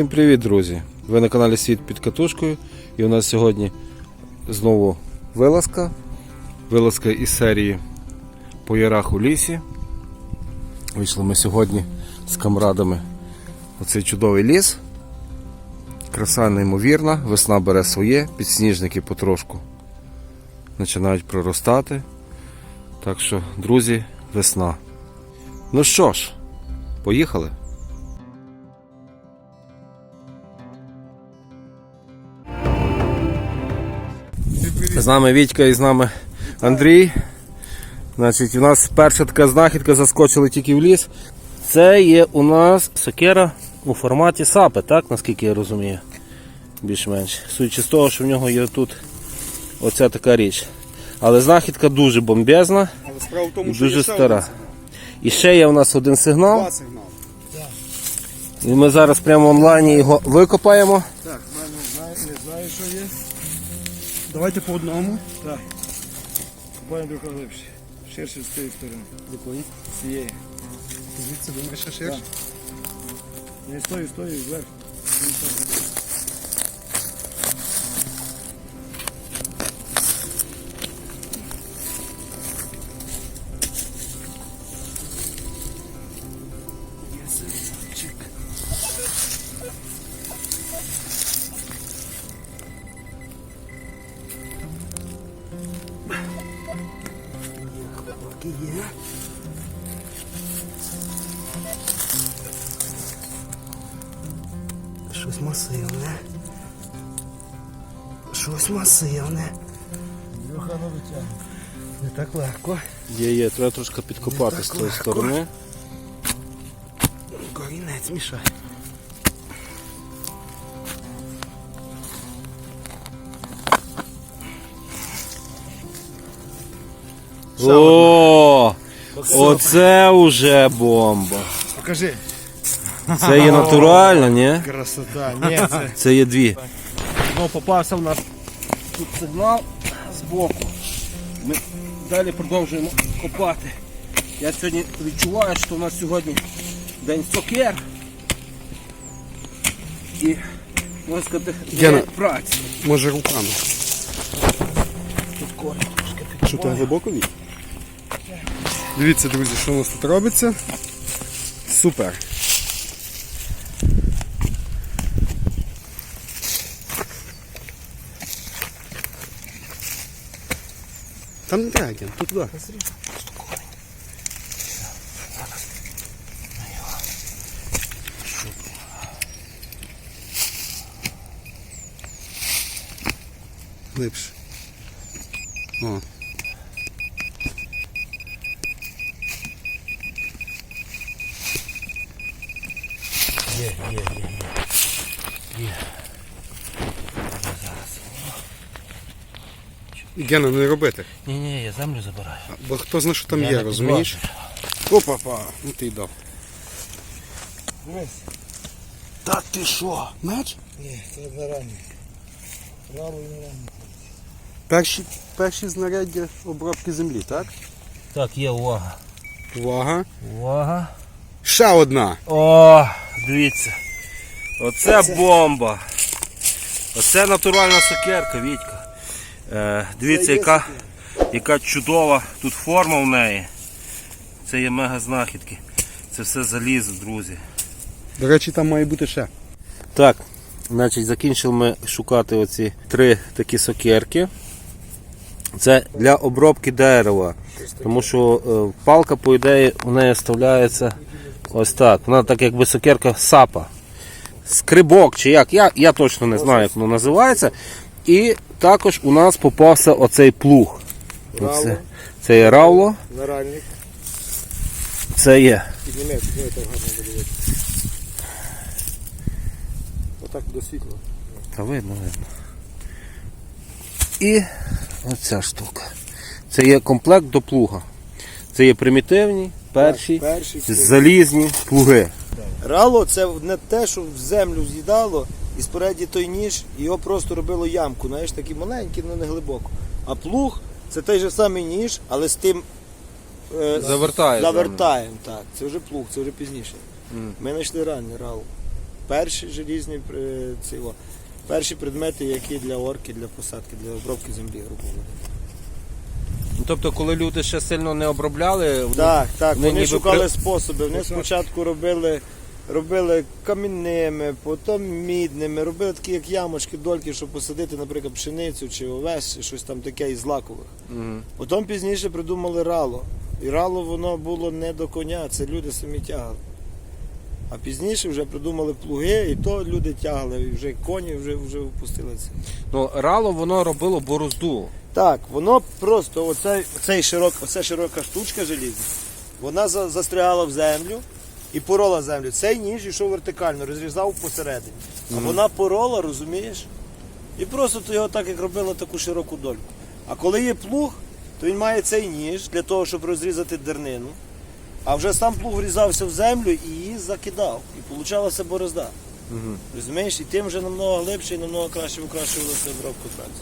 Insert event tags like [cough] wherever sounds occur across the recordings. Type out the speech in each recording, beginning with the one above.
Всім привіт, друзі! Ви на каналі Світ під катушкою. І у нас сьогодні знову вилазка. Вилазка із серії По ярах у лісі. Вийшли ми сьогодні з камрадами у цей чудовий ліс. Краса неймовірна, весна бере своє, підсніжники потрошку починають проростати. Так що, друзі, весна. Ну що ж, поїхали? З нами Вітька і з нами Андрій. Значить, у нас перша така знахідка заскочили тільки в ліс. Це є у нас сокира у форматі сапи, так, наскільки я розумію. Більш-менш. Судячи з того, що в нього є тут оця така річ. Але знахідка дуже бомбезна Але справа в і тому, що дуже є ще стара. І ще є у нас один сигнал. Два сигнали. І ми зараз прямо онлайні його викопаємо. Так, Давайте по одному. Так. Купаємо друга глибше. Ширше з цієї сторони. Якої? З цієї. Звідси думаєш, що ширше? Не стою, стою, вверх. Щось масивне. Щось масивне. Не так легко. Є, є, треба трошки підкопати з тої сторони. Корінець мішає. О, оце уже бомба. Покажи. Це є натурально, ні? Красота. Ні, це. Це є дві. Ну, попався в нас тут сигнал з боку. Ми далі продовжуємо копати. Я сьогодні відчуваю, що у нас сьогодні день сокер. І можна сказати, Гена. день праці. Може руками. Тут корінь трошки Що там глибоко від? Дивіться, друзі, що у нас тут робиться. Супер. Там не Ген, тут туди. Глибше. О. Гена, не робити. Ні, ні, я землю забираю. Бо хто знає, що там Я є, розумієш? Опа, па, ну ти й дав. Та ти що? Меч? Ні, це не ранні. Право і не ранні. Перші, перші знаряддя обробки землі, так? Так, є увага. Увага. Увага. Ще одна. О, дивіться. Оце бомба. Оце натуральна сокерка, Вітька. Е, дивіться, яка, яка чудова тут форма в неї. Це є мега знахідки. Це все залізо, друзі. До речі, там має бути ще. Так, значить, закінчили ми шукати оці три такі сокерки. Це для обробки дерева. Тому що е, палка, по ідеї, у неї вставляється ось так. Вона так якби сокерка сапа. Скрибок чи як. Я, я точно не знаю, як воно називається. І також у нас попався оцей плуг. Оце, це є равло, Наранник. це є. Підніме, підніме, так гарно буде видно. Отак до світла. Та видно, видно. І оця штука. Це є комплект до плуга. Це є примітивні, перші, Перший. залізні плуги. Рало це не те, що в землю з'їдало, і спереді той ніж, його просто робило ямку, знаєш, такий маленький, але не глибоко. А плуг це той же самий ніж, але з тим е, Завертає. завертаєм. Так, це вже плуг, це вже пізніше. Ми знайшли раннє рало. перші желізні е, ці, о, перші предмети, які для орки, для посадки, для обробки землі, грубо говоря. Ну, Тобто, коли люди ще сильно не обробляли, вони- Так, так, вони вони ніби шукали при- способи. Вони спочатку робили, робили камінними, потім мідними, робили такі як ямочки, дольки, щоб посадити, наприклад, пшеницю чи овес, чи щось там таке із лакових. Мгм. Потім пізніше придумали рало. І рало воно було не до коня, це люди самі тягали. А пізніше вже придумали плуги, і то люди тягали, і вже коні вже, вже впустили це. ну, рало воно робило борозду. Так, воно просто оцей, оцей широк, оця широка штучка желізна, вона за, застрягала в землю і порола землю. Цей ніж йшов вертикально, розрізав посередині. А вона порола, розумієш? І просто то його так як робила таку широку дольку. А коли є плуг, то він має цей ніж для того, щоб розрізати дернину. А вже сам плуг врізався в землю і її закидав. І получалася борозда. Розумієш? І тим вже намного глибше і намного краще покращувалася обробка праці.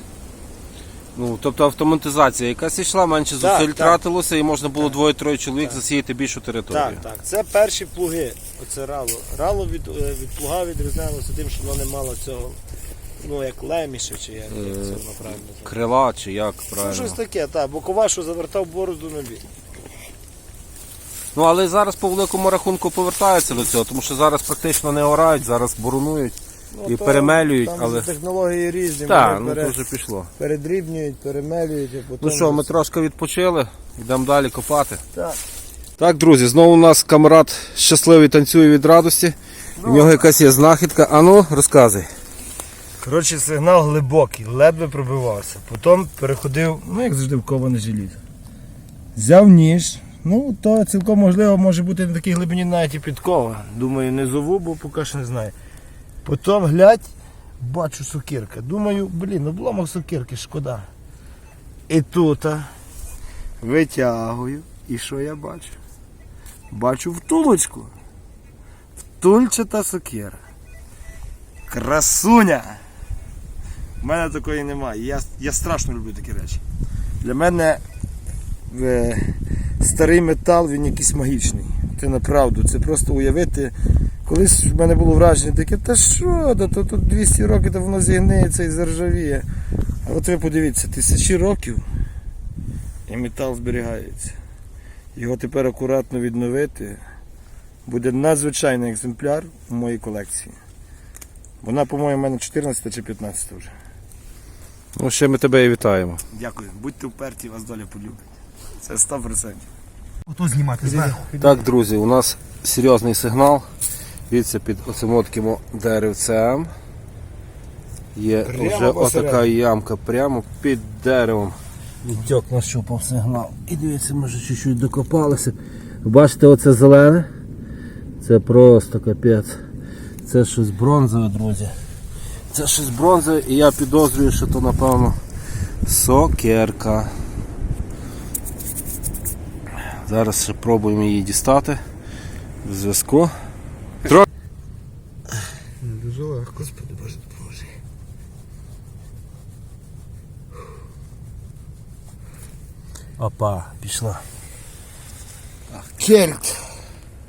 Ну, тобто автоматизація якась йшла, менше зусиль так. тратилося і можна було двоє-троє чоловік засіяти більшу територію. Так, так. Це перші плуги. Оце рало. Рало від, е, від плуга відрізнялося тим, що воно не мало цього, ну як леміше, чи як, як це воно правильно. називається. Крила чи як Ну, правильно. щось таке, так. Бокова, що завертав борозду на бік. Ну але зараз по великому рахунку повертаються до цього, тому що зараз практично не орають, зараз боронують і Ну, то перемелюють, там але. технології різні. Так, ну пере- то вже пішло. передрібнюють, перемелюють, а потім. Ну що, ми трошки відпочили, йдемо далі копати. Так. Так, друзі, знову у нас камрад щасливий танцює від радості. У нього якась є знахідка. А ну, розказуй. Коротше, сигнал глибокий, ледве пробивався. Потім переходив, ну як завжди, в коване желізо. Взяв ніж. Ну, то цілком можливо може бути на такій глибині навіть і підкова. Думаю, не зову, бо поки що не знаю. Потім глядь, бачу сокирка. Думаю, блін, обломок сокирки, шкода. І тут витягую. І що я бачу? Бачу втулочку. Втульчата сокира. Красуня! У мене такої немає. Я, я страшно люблю такі речі. Для мене е, старий метал він якийсь магічний. Це направду. Це просто уявити. Колись в мене було враження таке, та що, да, то тут 200 років, то воно зігнеться і заржавіє. А от ви подивіться, тисячі років і метал зберігається. Його тепер акуратно відновити. Буде надзвичайний екземпляр у моїй колекції. Вона, по-моєму, у мене 14 чи 15 вже. Ну, ще ми тебе і вітаємо. Дякую. Будьте вперті, вас доля полюбить. Це 100%. Ото знімати зверху. Так, друзі, у нас серйозний сигнал. Дивіться, під оцим таким деревцем. Є Прямо вже посередині. отака ямка прямо під деревом. Відтьок нащупав сигнал. І дивіться, ми вже чуть-чуть докопалися. Бачите, оце зелене? Це просто капець. Це щось бронзове, друзі. Це щось бронзове, і я підозрюю, що то напевно сокерка. Зараз ще пробуємо її дістати в зв'язку. Дуже легко. Господи Боже, допоможи. Опа, пішла. Кельт.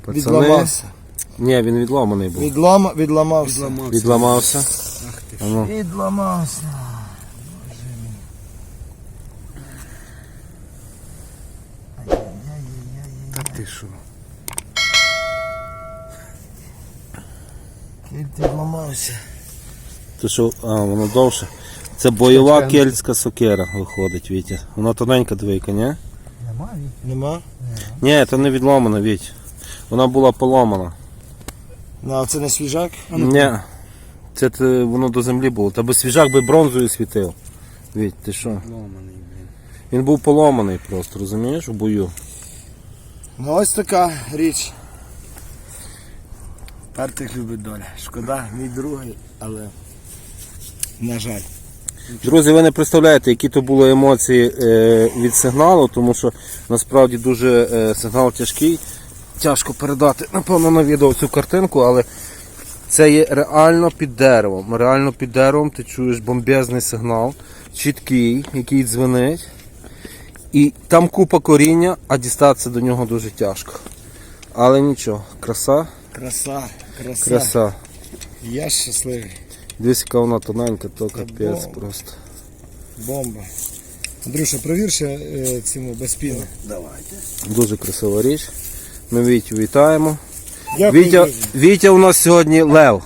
Пацани. Відламався. Ні, він відломаний був. Відлама, відламався. Відламався. А ну. Відламався. Та ти що? Відламався. То що, а, воно довше. Це бойова кельтська сокира виходить, Вітя. Вона тоненька двійка, ні? Немає. Нема? Ні, то не відломана, Віть. Вона була поломана. Ну, а це не свіжак? Ні. Це воно до землі було. Та би свіжак би бронзою світив. Віть, ти що? Ломаний, блін. Він був поломаний просто, розумієш, у бою. Ну ось така річ. Пертих любить доля. Шкода, мій другий, але на жаль. Друзі, ви не представляєте, які то були емоції е, від сигналу, тому що насправді дуже е, сигнал тяжкий. Тяжко передати, напевно, на відео цю картинку, але це є реально під деревом. Реально під деревом ти чуєш бомбезний сигнал, чіткий, який дзвенить. І там купа коріння, а дістатися до нього дуже тяжко. Але нічого, краса, Краса, краса. краса. Я щасливий. Дивись, яка вона тоненька, то капець бомба. просто. Бомба. Андрюша, провір ще е, цьому без піни. Дуже красива річ. Ми Вітю вітаємо. Дякую. Вітя, друзі. Вітя у нас сьогодні лев.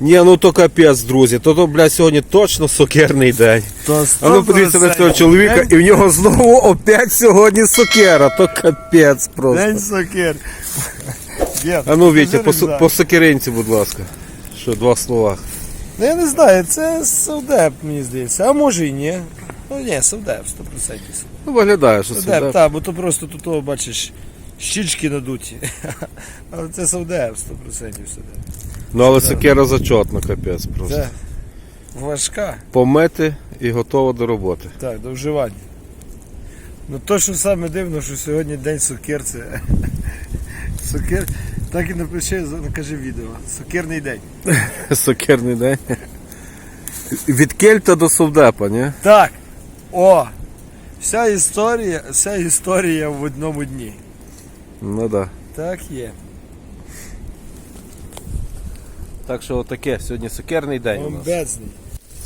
Ні, ну то капець, друзі. То, то блядь, сьогодні точно сокерний день. А ну подивіться на цього чоловіка, і в нього знову опять сьогодні сокера. То капець просто. День сокир. Дід, А ну, Вітя, по, по сокеринці, будь ласка. Що, два слова. Ну я не знаю, це совдеп, мені здається. А може і ні. Ну ні, совдеп, 100%. Ну, виглядає, що Совдеп, це. так, бо то просто тут, бачиш, щічки надуті. [laughs] Але це совдеп, 100% совдеп. Ну, але сокера зачетна, капець просто. Це важка. Помити і готова до роботи. Так, до вживання. Ну то, що саме дивно, що сьогодні день сокир, це. [laughs] Сокир. Так і напиши, накажи відео. Сокирний день. [laughs] Сокерний день. Від кельта до совдепа, ні? Так. О! Вся історія, вся історія в одному дні. Ну да. Так є. Так що отаке, сьогодні сокерний день у нас.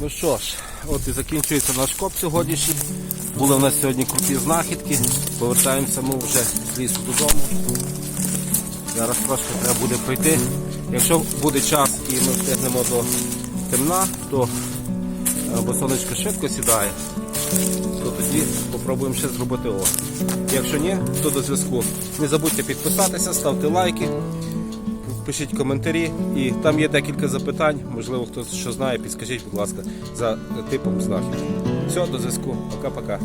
Ну що ж, от і закінчується наш коп сьогоднішній. Були в нас сьогодні круті знахідки. Повертаємося ми вже з лісу додому. Зараз трошки треба буде пройти. Якщо буде час і ми встигнемо до темна, то е, бо сонечко швидко сідає, то тоді попробуємо ще зробити о. Якщо ні, то до зв'язку. Не забудьте підписатися, ставте лайки. Пишіть коментарі, і там є декілька запитань. Можливо, хтось що знає, підскажіть, будь ласка, за типом знахідки. Все, до зв'язку. Пока-пока.